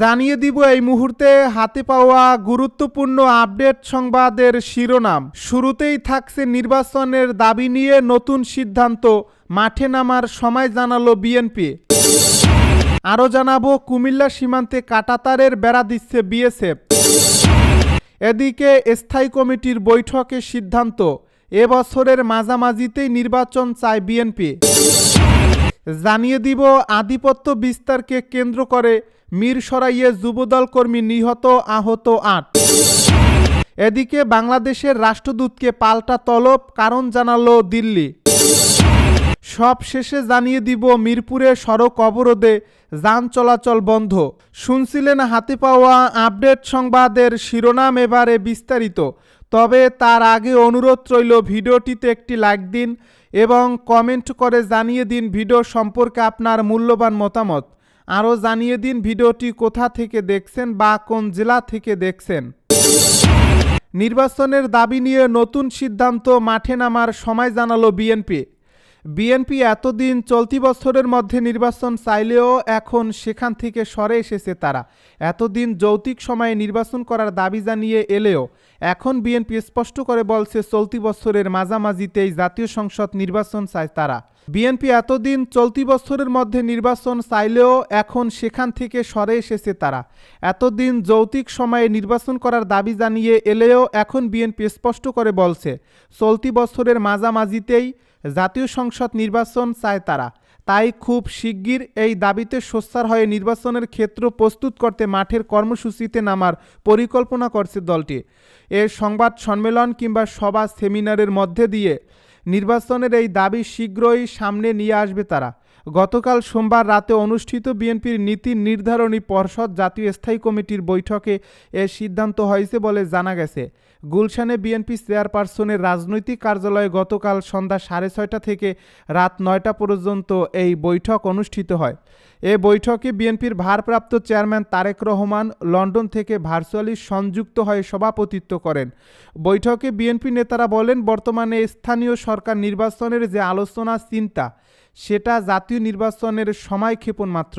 জানিয়ে দিব এই মুহূর্তে হাতে পাওয়া গুরুত্বপূর্ণ আপডেট সংবাদের শিরোনাম। শুরুতেই থাকছে নির্বাচনের দাবি নিয়ে নতুন সিদ্ধান্ত, মাঠে নামার সময় জানালো বিএনপি। আরও জানাব, কুমিল্লা সীমান্তে কাটাতারের বেড়া দিচ্ছে বিএসএফ। এদিকে স্থায়ী কমিটির বৈঠকে সিদ্ধান্ত এবছরের মাঝামাঝিতেই নির্বাচন চায় বিএনপি। জানিয়ে দিব আধিপত্য বিস্তারকে কেন্দ্র করে মিরসরাইয়ে যুবদল কর্মী নিহত আহত আট। এদিকে বাংলাদেশের রাষ্ট্রদূতকে পাল্টা তলব, কারণ জানালো দিল্লি। সব শেষে জানিয়ে দিব মিরপুরে সড়ক অবরোধে যান চলাচল বন্ধ। শুনছিলেন হাতে পাওয়া আপডেট সংবাদের শিরোনাম এবারে বিস্তারিত। তবে তার আগে অনুরোধ রইল ভিডিওটিতে একটি লাইক দিন এবং কমেন্ট করে জানিয়ে দিন ভিডিও সম্পর্কে আপনার মূল্যবান মতামত। আরও জানিয়ে দিন ভিডিওটি কোথা থেকে দেখছেন বা কোন জেলা থেকে দেখছেন। নির্বাচনের দাবি নিয়ে নতুন সিদ্ধান্ত মাঠে নামার সময় জানালো বিএনপি। বিএনপি এতদিন চলতি বছরের মধ্যে নির্বাচন চাইলেও এখন সেখান থেকে সরে এসেছে তারা। এতদিন যৌতিক সময়ে নির্বাচন করার দাবি জানিয়ে এলেও এখন বিএনপি স্পষ্ট করে বলছে, চলতি বছরের মাঝামাঝিতেই জাতীয় সংসদ নির্বাচন চায় তারা। বিএনপি এতদিন চলতি বছরের মধ্যে নির্বাচন চাইলেও এখন সেখান থেকে সরে এসেছে তারা। এতদিন যৌতিক সময়ে নির্বাচন করার দাবি জানিয়ে এলেও এখন বিএনপি স্পষ্ট করে বলছে, চলতি বছরের মাঝামাঝিতেই জাতীয় সংসদ নির্বাচন চায় তারা। তাই খুব শিগগির এই দাবিতে সোচ্চার হয়ে নির্বাচনের ক্ষেত্র প্রস্তুত করতে মাঠের কর্মসূচিতে নামার পরিকল্পনা করছে দলটি। এর সংবাদ সম্মেলন কিংবা সভা সেমিনারের মধ্যে দিয়ে নির্বাচনের এই দাবি শীঘ্রই সামনে নিয়ে আসবে তারা। গতকাল সোমবার রাতে অনুষ্ঠিত বিএনপির নীতি নির্ধারণী পর্ষদ জাতীয় স্থায়ী কমিটির বৈঠকে এ সিদ্ধান্ত হয়েছে বলে জানা গেছে। গুলশানে বিএনপি চেয়ারপারসনের রাজনৈতিক কার্যালয়ে গতকাল সন্ধ্যা সাড়ে ছয়টা থেকে রাত নয়টা পর্যন্ত এই বৈঠক অনুষ্ঠিত হয়। এ বৈঠকে বিএনপির ভারপ্রাপ্ত চেয়ারম্যান তারেক রহমান লন্ডন থেকে ভার্চুয়ালি সংযুক্ত হয়ে সভাপতিত্ব করেন। বৈঠকে বিএনপি নেতারা বলেন, বর্তমানে স্থানীয় সরকার নির্বাচনের যে আলোচনা চিন্তা, সেটা জাতীয় নির্বাচনের সময় ক্ষেপণ মাত্র।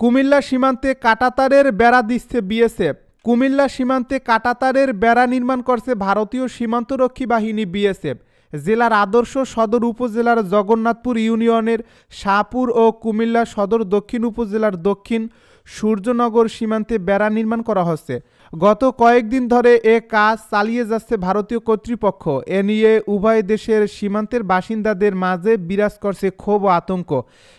কুমিল্লা সীমান্তে কাটাতারের বেড়া দিচ্ছে বিএসএফ। কুমিল্লা সীমান্তে কাটাতারের বেড়া নির্মাণ করছে ভারতীয় সীমান্তরক্ষী বাহিনী বিএসএফ। জেলার আদর্শ সদর উপজেলার জগন্নাথপুর ইউনিয়নের শাহপুর ও কুমিল্লা সদর দক্ষিণ উপজেলার দক্ষিণ সূর্যনগর সীমান্তে বেড়া নির্মাণ করা হচ্ছে। গত কয়েকদিন ধরে এ কাজ চালিয়ে যাচ্ছে ভারতীয় কর্তৃপক্ষ। এ নিয়ে উভয় দেশের সীমান্তের বাসিন্দাদের মাঝে বিরাজ করছে ক্ষোভ ও আতঙ্ক।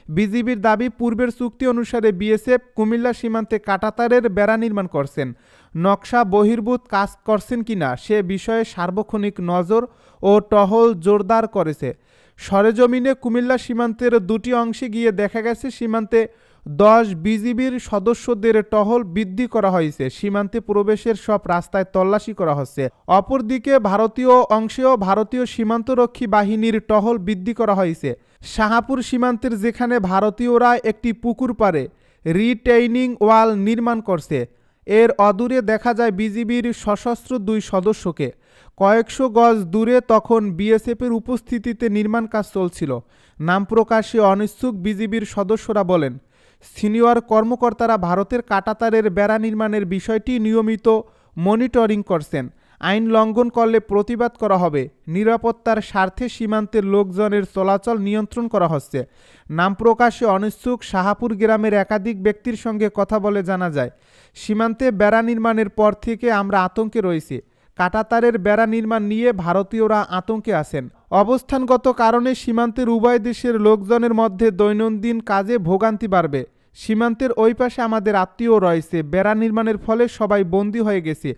বিজিবির দাবি, পূর্বের চুক্তি অনুসারে বিএসএফ কুমিল্লা সীমান্তে কাটাতারের বেড়া নির্মাণ করছেন। নকশা বহির্ভূত কাজ করছেন কিনা সে বিষয়ে সার্বক্ষণিক নজর ও টহল জোরদার করেছে। সরেজমিনে কুমিল্লা সীমান্তের দুটি অংশে গিয়ে দেখা গেছে, সীমান্তে দশ বিজিবির সদস্যদের টহল বৃদ্ধি করা হয়েছে। সীমান্তে প্রবেশের সব রাস্তায় তল্লাশি করা হচ্ছে। অপরদিকে ভারতীয় অংশেও ভারতীয় সীমান্তরক্ষী বাহিনীর টহল বৃদ্ধি করা হয়েছে। শাহাপুর সীমান্তের যেখানে ভারতীয়রা একটি পুকুর পারে রিটেইনিং ওয়াল নির্মাণ করছে। এর অদূরে দেখা যায় বিজিবির সশস্ত্র দুই সদস্যকে। কয়েকশো গজ দূরে তখন বিএসএফের উপস্থিতিতে নির্মাণ কাজ চলছিল। নাম প্রকাশে অনিচ্ছুক বিজিবির সদস্যরা বলেন, সিনিয়র কর্মকর্তারা ভারতের কাটাতারের বেড়া নির্মাণের বিষয়টি নিয়মিত মনিটরিং করছেন। আইন লঙ্ঘন করলে প্রতিবাদ করা হবে। নিরাপত্তার স্বার্থে সীমান্তের লোকজনের চলাচল নিয়ন্ত্রণ করা হচ্ছে। নাম প্রকাশে অনিচ্ছুক শাহাপুর গ্রামের একাধিক ব্যক্তির সঙ্গে কথা বলে জানা যায়। সীমান্তে বেড়া নির্মাণের পর থেকে আমরা আতঙ্কে রয়েছি। কাটাতারের বেড়া নির্মাণ নিয়ে ভারতীয়রা আতঙ্কে আছেন। অবস্থানগত কারণে সীমান্তের উভয় দেশের লোকজনের মধ্যে দৈনন্দিন কাজে ভোগান্তি বাড়বে। সীমান্তের ওই পাশে আমাদের আত্মীয় রয়েছে। বেড়া নির্মাণের ফলে সবাই বন্দী হয়ে গেছে।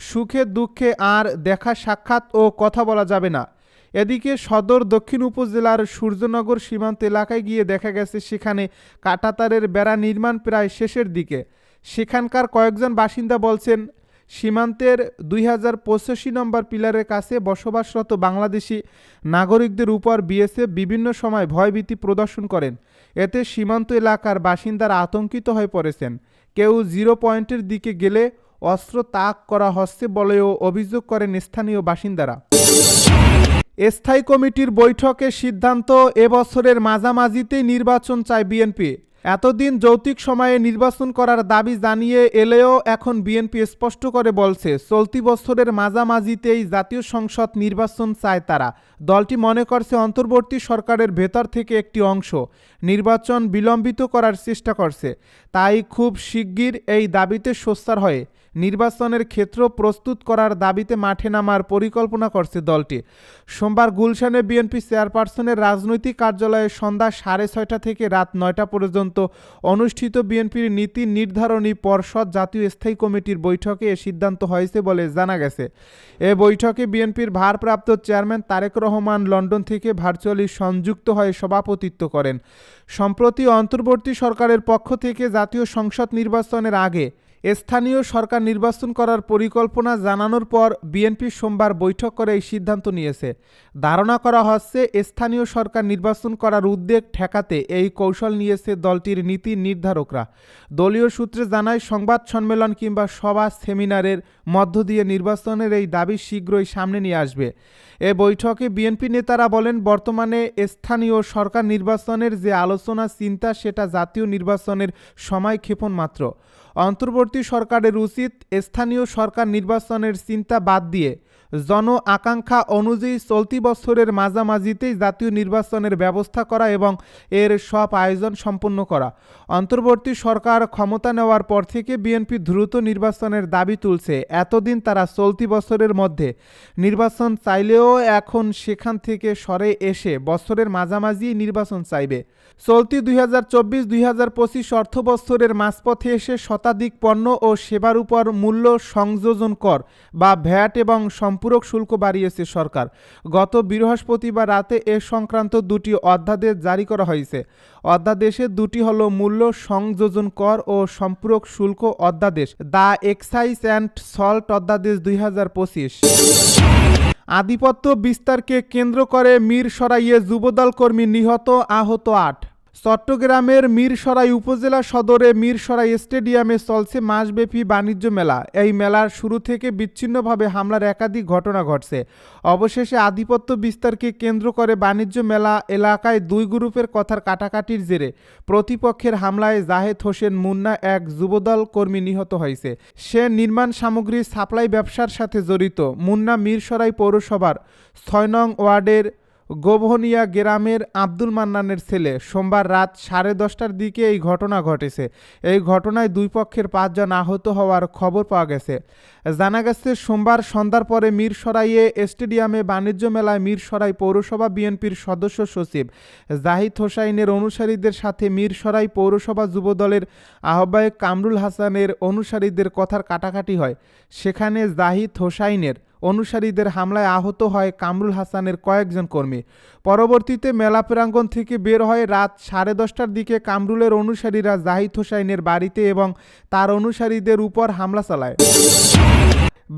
সুখে, দুঃখে আর দেখা সাক্ষাৎ ও কথা বলা যাবে না। এদিকে সদর দক্ষিণ উপজেলার সূর্যনগর সীমান্ত এলাকায় গিয়ে দেখা গেছে সেখানে কাটাতারের বেড়া নির্মাণ প্রায় শেষের দিকে। সেখানকার কয়েকজন বাসিন্দা বলছেন, সীমান্তের দুই হাজার পঁচাশি নম্বর পিলারের কাছে বসবাসরত বাংলাদেশি নাগরিকদের উপর বিএসএফ বিভিন্ন সময় ভয়ভীতি প্রদর্শন করেন। এতে সীমান্ত এলাকার বাসিন্দারা আতঙ্কিত হয়ে পড়েছেন। কেউ জিরো পয়েন্টের দিকে গেলে অস্ত্র তাক করা হচ্ছে বলেও অভিযোগ করেন স্থানীয় বাসিন্দারা। স্থায়ী কমিটির বৈঠকে সিদ্ধান্ত এবছরের মাঝামাঝিতেই নির্বাচন চায় বিএনপি। এতদিন যৌতিক সময়ে নির্বাচন করার দাবি জানিয়ে এলেও এখন বিএনপি স্পষ্ট করে বলছে, চলতি বছরের মাঝামাঝিতেই জাতীয় সংসদ নির্বাচন চায় তারা। দলটি মনে করছে অন্তর্বর্তী সরকারের ভেতর থেকে একটি অংশ। নির্বাচন বিলম্বিত করার চেষ্টা করছে। তাই খুব শিগগির এই দাবিতে সোচ্চার হয়ে। নির্বাচনের ক্ষেত্র প্রস্তুত করার দাবিতে মাঠে নামার পরিকল্পনা করছে দলটি। সোমবার গুলশানে বিএনপি চেয়ারপারসনের রাজনৈতিক কার্যালয়ে সন্ধ্যা সাড়ে ছয়টা থেকে রাত নয়টা পর্যন্ত অনুষ্ঠিত বিএনপির নীতি নির্ধারণী পর্ষদ জাতীয় স্থায়ী কমিটির বৈঠকে এ সিদ্ধান্ত হয়েছে বলে জানা গেছে। এ বৈঠকে বিএনপির ভারপ্রাপ্ত চেয়ারম্যান তারেক রহমান লন্ডন থেকে ভার্চুয়ালি সংযুক্ত হয়ে সভাপতিত্ব করেন। সম্প্রতি অন্তর্বর্তী সরকারের পক্ষ থেকে জাতীয় সংসদ নির্বাচনের আগে স্থানীয় সরকার নির্বাচন করার পরিকল্পনা জানানোর পর বিএনপি সোমবার বৈঠক করে এই সিদ্ধান্ত নিয়েছে। ধারণা করা হচ্ছে, স্থানীয় সরকার নির্বাচন করার উদ্বেগ ঠেকাতে এই কৌশল নিয়েছে দলটির নীতি নির্ধারকরা। দলীয় সূত্রে জানায়, সংবাদ সম্মেলন কিংবা সভা সেমিনারের মধ্য দিয়ে নির্বাচনের এই দাবি শীঘ্রই সামনে নিয়ে আসবে। এ বৈঠকে বিএনপি নেতারা বলেন, বর্তমানে স্থানীয় সরকার নির্বাচনের যে আলোচনা, চিন্তা, সেটা জাতীয় নির্বাচনের সময় ক্ষেপণ মাত্র অন্তর্বর্তী সরকারের উচিত স্থানীয় সরকার নির্বাচনের চিন্তা বাদ দিয়ে জন আকাঙ্ক্ষা অনুযায়ী চলতি বছরের মাঝামাঝিতেই জাতীয় নির্বাচনের ব্যবস্থা করা এবং এর সব আয়োজন সম্পন্ন করা। অন্তর্বর্তী সরকার ক্ষমতা নেওয়ার পর থেকে বিএনপি দ্রুত নির্বাচনের দাবি তুলছে। এতদিন তারা চলতি বছরের মধ্যে নির্বাচন চাইলেও এখন সেখান থেকে সরে এসে বছরের মাঝামাঝি নির্বাচন চাইবে। চলতি দুই হাজার চব্বিশ দুই হাজার পঁচিশ অর্থ বছরের মাঝপথে এসে শতাধিক পণ্য ও সেবার উপর মূল্য সংযোজন কর বা ভ্যাট এবং সম্পূরক শুল্ক বাড়িয়েছে সরকার। গত বৃহস্পতিবার রাতে এ সংক্রান্ত দুটি অধ্যাদেশ জারি করা হয়েছে। অধ্যাদেশে দুটি হল মূল্য সংযোজন কর ও সম্পূরক শুল্ক অধ্যাদেশ, দ্য এক্সাইজ অ্যান্ড সল্ট অধ্যাদেশ দুই হাজার পঁচিশ। আধিপত্য বিস্তারকে কেন্দ্র করে মীরসরাইয়ে যুবদল কর্মী নিহত আহত আট। চট্টগ্রামের মীরসরাই উপজেলা সদরে মীরসরাই স্টেডিয়ামে চলছে মাসব্যাপী বাণিজ্য মেলা। এই মেলার শুরু থেকে বিচ্ছিন্নভাবে হামলার একাধিক ঘটনা ঘটছে। অবশেষে আধিপত্য বিস্তারকে কেন্দ্র করে বাণিজ্য মেলা এলাকায় দুই গ্রুপের কথার কাটাকাটির জেরে প্রতিপক্ষের হামলায় জাহেদ হোসেন মুন্না এক যুবদল কর্মী নিহত হয়েছে। সে নির্মাণ সামগ্রী সাপ্লাই ব্যবসার সাথে জড়িত। মুন্না মীরসরাই পৌরসভার ছয় নং ওয়ার্ডের গোভনিয়া গ্রামের আব্দুল মান্নানের ছেলে। সোমবার রাত সাড়ে দশটার দিকে এই ঘটনা ঘটেছে। এই ঘটনায় দুই পক্ষের পাঁচজন আহত হওয়ার খবর পাওয়া গেছে। জানা গেছে, সোমবার সন্ধ্যার পরে মীরসরাইয়ে স্টেডিয়ামে বাণিজ্য মেলায় মীরসরাই পৌরসভা বিএনপির সদস্য সচিব জাহিদ হোসাইনের অনুসারীদের সাথে মীরসরাই পৌরসভা যুবদলের আহ্বায়ক কামরুল হাসানের অনুসারীদের কথার কাটাকাটি হয়। সেখানে জাহিদ হোসাইনের অনুসারীদের হামলায় আহত হয় কামরুল হাসানের কয়েকজন কর্মী। পরবর্তীতে মেলা প্রাঙ্গণ থেকে বের হয় রাত সাড়ে দশটার দিকে কামরুলের অনুসারীরা জাহিদ হোসাইনের বাড়িতে এবং তার অনুসারীদের উপর হামলা চালায়।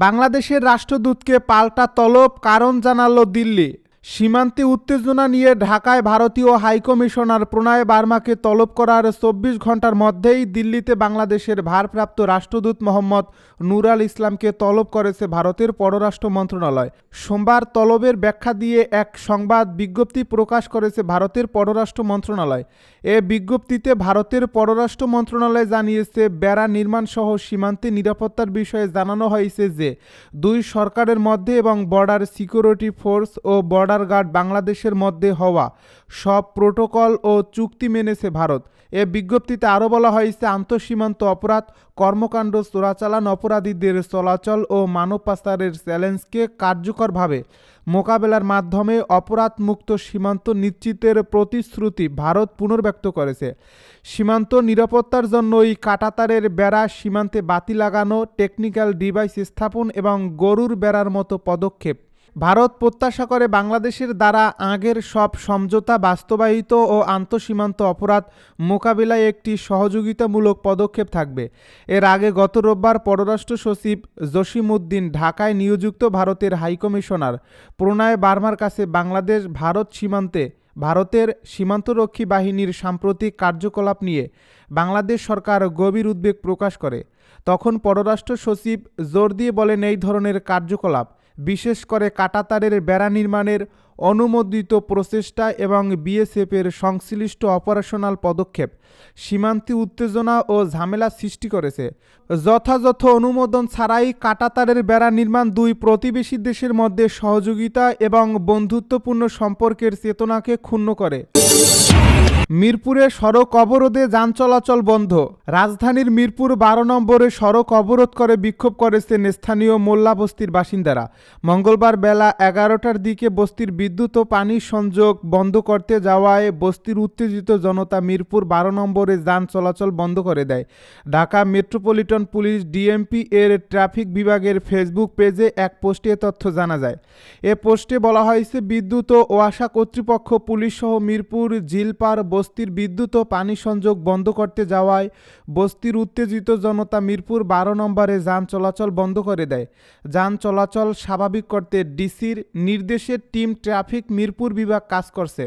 বাংলাদেশের রাষ্ট্রদূতকে পাল্টা তলব কারণ জানালো দিল্লি। সীমান্তে উত্তেজনা নিয়ে ঢাকায় ভারতীয় হাইকমিশনার প্রণয় বার্মাকে তলব করার চব্বিশ ঘণ্টার মধ্যেই দিল্লিতে বাংলাদেশের ভারপ্রাপ্ত রাষ্ট্রদূত মোহাম্মদ নুরাল ইসলামকে তলব করেছে ভারতের পররাষ্ট্র মন্ত্রণালয়। সোমবার তলবের ব্যাখ্যা দিয়ে এক সংবাদ বিজ্ঞপ্তি প্রকাশ করেছে ভারতের পররাষ্ট্র মন্ত্রণালয়। এ বিজ্ঞপ্তিতে ভারতের পররাষ্ট্র মন্ত্রণালয় জানিয়েছে, বেড়া নির্মাণ সহ সীমান্তে নিরাপত্তার বিষয়ে জানানো হয়েছে যে, দুই সরকারের মধ্যে এবং বর্ডার সিকিউরিটি ফোর্স ও বর্ডার বর্ডার বাংলাদেশের মধ্যে হওয়া সব প্রোটোকল ও চুক্তি মেনেছে ভারত। এ বিজ্ঞপ্তিতে আরও বলা হয়েছে, আন্তঃসীমান্ত অপরাধ, কর্মকাণ্ড, চোরাচালান অপরাধীদের চলাচল ও মানব পাচারের চ্যালেঞ্জকে কার্যকরভাবে মোকাবেলার মাধ্যমে অপরাধমুক্ত সীমান্ত নিশ্চিতের প্রতিশ্রুতি ভারত পুনর্ব্যক্ত করেছে। সীমান্ত নিরাপত্তার জন্য ওই কাটাতারের বেড়া সীমান্তে বাতি লাগানো, টেকনিক্যাল ডিভাইস স্থাপন এবং গরুর বেড়ার মতো পদক্ষেপ ভারত প্রত্যাশা করে বাংলাদেশের দ্বারা আগের সব সমঝোতা বাস্তবায়িত ও আন্তঃসীমান্ত অপরাধ মোকাবিলায় একটি সহযোগিতামূলক পদক্ষেপ থাকবে। এর আগে গত রোববার পররাষ্ট্র সচিব জসিমউদ্দিন ঢাকায় নিয়োজিত ভারতের হাইকমিশনার প্রণয় বার্মার কাছে বাংলাদেশ ভারত সীমান্তে, ভারতের সীমান্তরক্ষী বাহিনীর সাম্প্রতিক কার্যকলাপ নিয়ে বাংলাদেশ সরকার গভীর উদ্বেগ প্রকাশ করে। তখন পররাষ্ট্র সচিব জোর দিয়ে বলেন, এই ধরনের কার্যকলাপ বিশেষ করে কাটাতারের বেড়া নির্মাণের অনুমোদিত প্রচেষ্টা এবং বিএসএফের সংশ্লিষ্ট অপারেশনাল পদক্ষেপ সীমান্তে উত্তেজনা ও ঝামেলা সৃষ্টি করেছে। যথাযথ অনুমোদন ছাড়াই কাটাতারের বেড়া নির্মাণ দুই প্রতিবেশী দেশের মধ্যে সহযোগিতা এবং বন্ধুত্বপূর্ণ সম্পর্কের চেতনাকে ক্ষুণ্ণ করে। মিরপুরে সড়ক অবরোধে যান চলাচল বন্ধ। রাজধানীর মিরপুর বারো নম্বরে সড়ক অবরোধ করে বিক্ষোভ করেছেন স্থানীয় মোল্লা বস্তির বাসিন্দারা। মঙ্গলবার বেলা এগারোটার দিকে বস্তির বিদ্যুৎ ও পানির সংযোগ বন্ধ করতে যাওয়ায় বস্তির উত্তেজিত জনতা মিরপুর বারো নম্বরে যান চলাচল বন্ধ করে দেয়। ঢাকা মেট্রোপলিটন পুলিশ ডিএমপি এর ট্রাফিক বিভাগের ফেসবুক পেজে এক পোস্টে তথ্য জানা যায়। এ পোস্টে বলা হয়েছে, বিদ্যুৎ ও ওয়াসা কর্তৃপক্ষ পুলিশ সহ মিরপুর ঝিলপার বস্তির বিদ্যুৎ ও পানি সংযোগ বন্ধ করতে যাওয়ায় বস্তির উত্তেজিত জনতা মিরপুর বারো নম্বরে যান চলাচল বন্ধ করে দেয়। যান চলাচল স্বাভাবিক করতে ডিসির নির্দেশে টিম ট্রাফিক মিরপুর বিভাগ কাজ করছে।